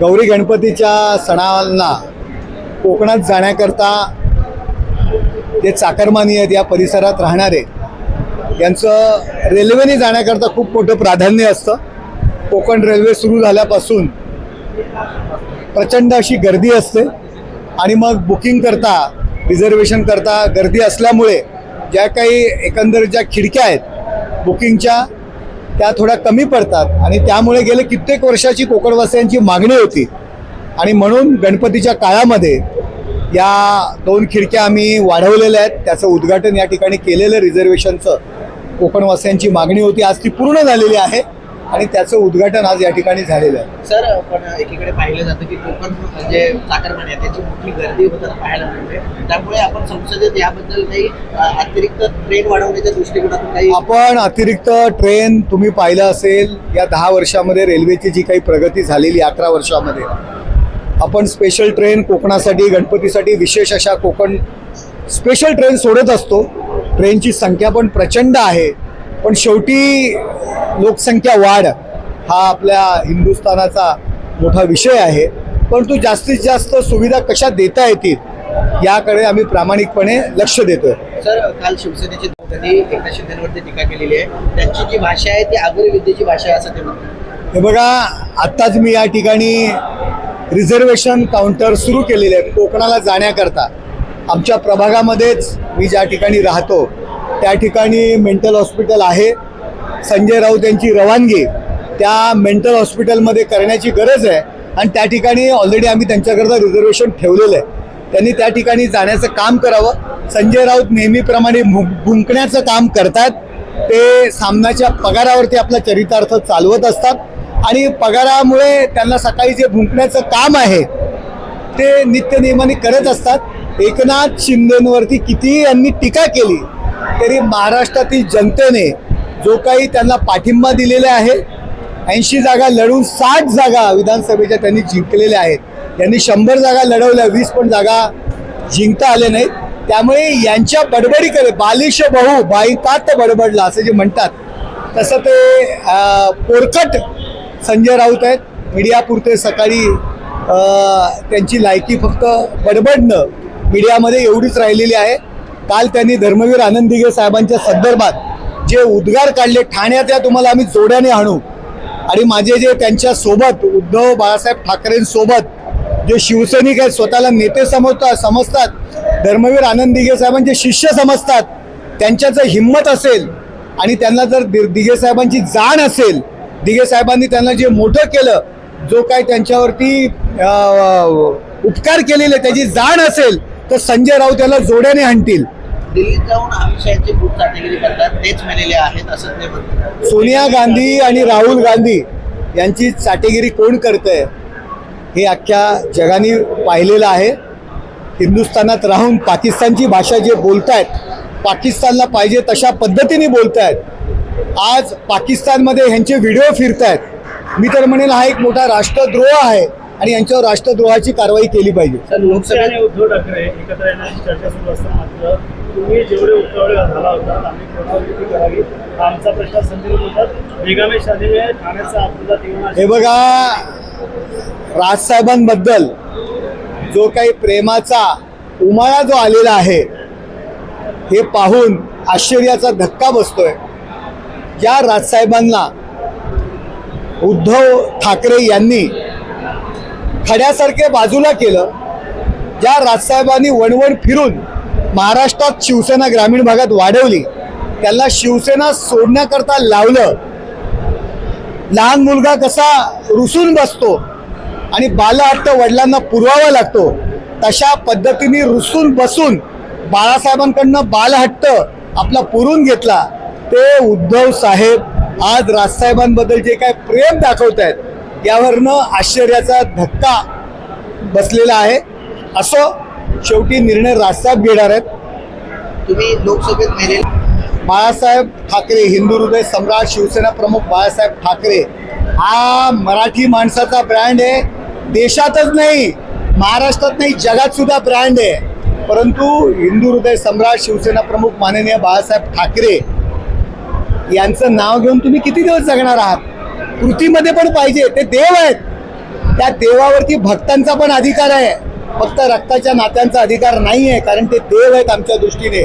गौरी गणपतीच्या सणांना कोकणात जाण्याकरता जे चाकरमानी आहेत या परिसरात राहणारे यांचं रेल्वेने जाण्याकरता खूप मोठं प्राधान्य असतं. कोकण रेल्वे सुरू झाल्यापासून प्रचंड अशी गर्दी असते आणि मग बुकिंग करता रिझर्वेशन करता गर्दी असल्यामुळे ज्या काही एकंदर ज्या खिडक्या आहेत बुकिंगच्या त्या थोड्या कमी पडतात. आणि त्यामुळे गेले कित्येक वर्षाची कोकणवासियांची मागणी होती. आणि म्हणून गणपतीच्या काळामध्ये या दोन खिडक्या आम्ही वाढवलेल्या आहेत. त्याचं उद्घाटन या ठिकाणी केलेलं रिझर्वेशनचं कोकणवासियांची मागणी होती. आज ती पूर्ण झालेली आहे. आणि त्याचं उद्घाटन आज या ठिकाणी झालेलं आहे. सर पण एकीकडे पाहिलं जातं की कोकण म्हणजे चाकरमान्य आहे. त्याची मोठी गर्दी होताना पाहायला मिळते. त्यामुळे आपण संसदेत याबद्दल काही अतिरिक्त ट्रेन वाढवण्याच्या दृष्टिकोनातून काही आपण अतिरिक्त ट्रेन तुम्ही पाहिलं असेल या दहा वर्षामध्ये रेल्वेची जी काही प्रगती झालेली अकरा वर्षामध्ये. आपण स्पेशल ट्रेन कोकणासाठी गणपतीसाठी विशेष अशा कोकण स्पेशल ट्रेन सोडत असतो. ट्रेनची संख्या पण प्रचंड आहे. पण शेवटी लोकसंख्या वाढ हा आपल्या हिंदुस्थानाचा मोठा विषय आहे. परंतु जास्तीत जास्त सुविधा कशा देता येतील याकडे आम्ही प्रामाणिकपणे लक्ष देतोय. सर काल शिवसेनेचे एकनाथ शिंदेवरती टीका केलेली आहे. त्यांची जी भाषा आहे ती आगरी विद्येची भाषा आहे असं ते म्हणतात. हे बघा आत्ताच मी या ठिकाणी रिझर्वेशन काउंटर सुरू केलेले आहेत कोकणाला जाण्याकरता. आमच्या प्रभागामध्येच मी ज्या ठिकाणी राहतो त्या ठिकाणी मेंटल हॉस्पिटल आहे. संजय राऊत यांची रवानगी त्या मेंटल हॉस्पिटलमध्ये करण्याची गरज आहे. आणि त्या ठिकाणी ऑलरेडी आम्ही त्यांच्याकरता रिझर्वेशन ठेवलेलं आहे. त्यांनी त्या ठिकाणी जाण्याचं काम करावं. संजय राऊत नेहमीप्रमाणे भुं भुंकण्याचं काम करतात. ते सामनाच्या पगारावरती आपला चरितार्थ चालवत असतात. आणि पगारामुळे त्यांना सकाळी जे भुंकण्याचं काम आहे ते नित्यनियमाने करत असतात. एकनाथ शिंदेंवरती कितीही यांनी टीका केली तरी महाराष्ट्रातील जनतेने जो काही त्यांना पाठिंबा दिलेला आहे ऐंशी जागा लढून साठ जागा विधानसभेच्या त्यांनी जिंकलेल्या आहेत. त्यांनी शंभर जागा लढवल्या वीस पण जागा जिंकता आले नाहीत. त्यामुळे यांच्या बडबडीकडे बालिश बहु बाईतात बडबडला असं जे म्हणतात तसं ते पोरकट संजय राऊत आहेत. मीडियापुरते सकाळी त्यांची लायकी फक्त बडबडणं मीडियामध्ये एवढीच राहिलेली आहे. काल त्यांनी धर्मवीर आनंदिगे साहेबांच्या संदर्भात जे उद्गार काढले ठाण्यात या तुम्हाला आम्ही जोड्याने आणू. आणि माझे जे त्यांच्यासोबत उद्धव बाळासाहेब ठाकरेंसोबत जे शिवसैनिक आहेत स्वतःला नेते समजतात समजतात धर्मवीर आनंद दिघे साहेबांचे शिष्य समजतात त्यांच्या जर हिंमत असेल आणि त्यांना जर दि- दिघे साहेबांची जाण असेल दिघे साहेबांनी त्यांना जे मोठं केलं जो काय त्यांच्यावरती उपकार केलेले त्याची जाण असेल तर संजय राऊत त्याला जोड्याने आणतील. दिल्लीत जाऊन अमित शहाची खूप चाटेगिरी करतात तेच मेलेले आहेत असं ते म्हणतात. सोनिया गांधी आणि राहुल गांधी यांची चाटेगिरी कोण करतंय हे अख्ख्या जगाने पाहिलेलं आहे. हिंदुस्थानात राहून पाकिस्तानची भाषा जे बोलतायत पाकिस्तानला पाहिजे तशा पद्धतीने बोलतायत. आज पाकिस्तानमध्ये ह्यांचे व्हिडिओ फिरतायत. मी तर म्हणेन हा एक मोठा राष्ट्रद्रोह आहे आणि यांच्यावर राष्ट्रद्रोहाची कारवाई केली पाहिजे. उद्धव ठाकरे एकत्र येण्याची चर्चा सुरू असताना मात्र तुम्ही जेवढे उत्तरवडे झाला होता आम्ही कोणावर करावी. आमचा प्रश्न संदर्भ होतात बेगामे शादी ठाण्याचा आपल्याला तीव्र हे बघा राजसाहेबांबद्दल जो काही प्रेमाचा उमाळा जो आलेला आहे हे पाहून आश्चर्याचा धक्का बसतोय. या राजसाहेबांना उद्धव ठाकरे यांनी खड्यासारखे बाजूला केलं. ज्या राजसाहेबांनी वणवण फिरून महाराष्ट्रात शिवसेना ग्रामीण भागात वाढवली. त्यांना शिवसेना सोडण्याकरता लावलं. लहान मुलगा कसा रुसून बसतो आणि बालहट्ट वडिलांना पुरवावा लागतो तशा पद्धतीने रुसून बसून बाळासाहेबांकडनं बालहट्ट आपला पुरून घेतला. ते उद्धव साहेब आज राजसाहेबांबद्दल जे काय प्रेम दाखवत आहेत यावरनं आश्चर्याचा धक्का बसलेला आहे. असो शेवटी निर्णय राजसाहेब घेणार आहेत. तुम्ही लोकसभेत मेले बाळासाहेब ठाकरे हिंदू हृदय सम्राट शिवसेना प्रमुख बाळासाहेब ठाकरे हा मराठी माणसाचा ब्रँड आहे. देशातच नाही महाराष्ट्रात नाही जगात सुद्धा ब्रँड आहे. परंतु हिंदू हृदय सम्राट शिवसेना प्रमुख माननीय बाळासाहेब ठाकरे यांचं नाव घेऊन तुम्ही किती दिवस जगणार आहात? कृतीमध्ये पण पाहिजे ते देव आहेत. त्या देवावरती भक्तांचा पण अधिकार आहे. फक्त रक्ताच्या नात्यांचा अधिकार नाही आहे कारण ते देव आहेत आमच्या दृष्टीने.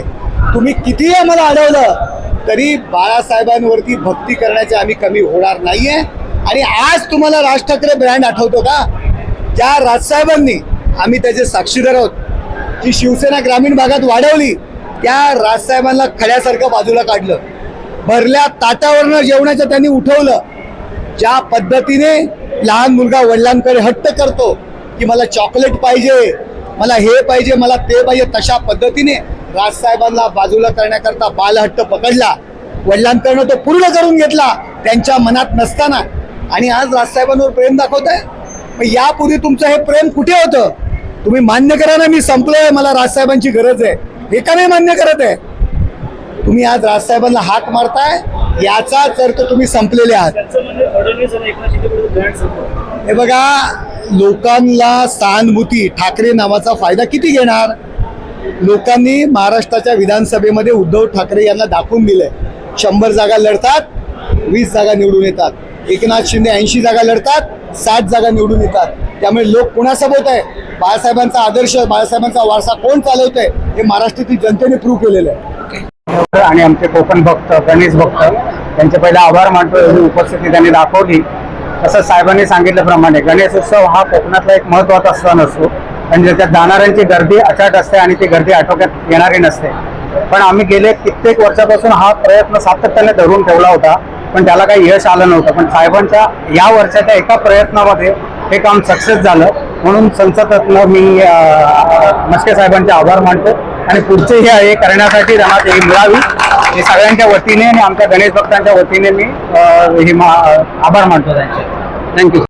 तुम्ही कितीही आम्हाला अडवलं तरी बाळासाहेबांवरती भक्ती करण्याचे आम्ही कमी होणार नाहीये. आणि आज तुम्हाला राज ठाकरे ब्रँड आठवतो का? ज्या राजसाहेबांनी आम्ही त्याचे साक्षीदार आहोत जी शिवसेना ग्रामीण भागात वाढवली त्या राजसाहेबांना खड्यासारखं बाजूला काढलं. भरल्या ताटावरनं जेवणाचं त्यांनी उठवलं. ज्या पद्धतीने लहान मुलगा वडिलांकडे हट्ट करतो की मला चॉकलेट पाहिजे मला हे पाहिजे मला ते पाहिजे तशा पद्धतीने राजसाहेबांना बाजूला करण्याकरता बालहट्ट पकडला. वडिलांकडनं तो पूर्ण करून घेतला त्यांच्या मनात नसताना. आणि आज राजसाहेबांवर प्रेम दाखवताय? मग यापूर्वी तुमचं हे प्रेम कुठे होतं? तुम्ही मान्य करा ना मी संपलोय मला राजसाहेबांची गरज आहे. हे का नाही मान्य करत आहे? तुम्ही आज राजसाहेबांना हाक मारताय याचाच अर्थ तुम्ही संपलेले आहात. म्हणजे हे बघा लोकांना सहानुभूती ठाकरे नावाचा फायदा किती घेणार? लोकांनी महाराष्ट्राच्या विधानसभेमध्ये उद्धव ठाकरे यांना दाखवून दिलंय. शंभर जागा लढतात वीस जागा निवडून येतात. एकनाथ शिंदे ऐंशी जागा लढतात सात जागा निवडून येतात. त्यामुळे लोक कुणासोबत आहे? बाळासाहेबांचा आदर्श बाळासाहेबांचा वारसा कोण चालवतंय? हे महाराष्ट्रातील जनतेने प्रूव्ह केलेलं आहे. आणि आमचे कोकण भक्त गणेश भक्त त्यांचे पहिले आभार मानतो एवढी उपस्थिती त्यांनी दाखवली. असं साहेबांनी सांगितल्याप्रमाणे गणेश उत्सव हा कोकणातला एक महत्त्वाचा सण असतो. म्हणजे आणि ज्याच्यात जाणाऱ्यांची गर्दी अचाट असते आणि ती गर्दी आटोक्यात येणारी नसते. पण आम्ही गेले कित्येक वर्षापासून हा प्रयत्न सातत्याने धरून ठेवला होता. पण त्याला काही यश आलं नव्हतं. पण साहेबांच्या या वर्षाच्या एका प्रयत्नामध्ये हे काम सक्सेस झालं. म्हणून संसदरत्न मी मस्के साहेबांचे आभार मानतो. आणि पुढचे हे हे करण्यासाठी त्यांना ते मिळावी. हे सगळ्यांच्या वतीने आणि आमच्या गणेश भक्तांच्या वतीने मी हे आभार मानतो त्यांचे. थँक्यू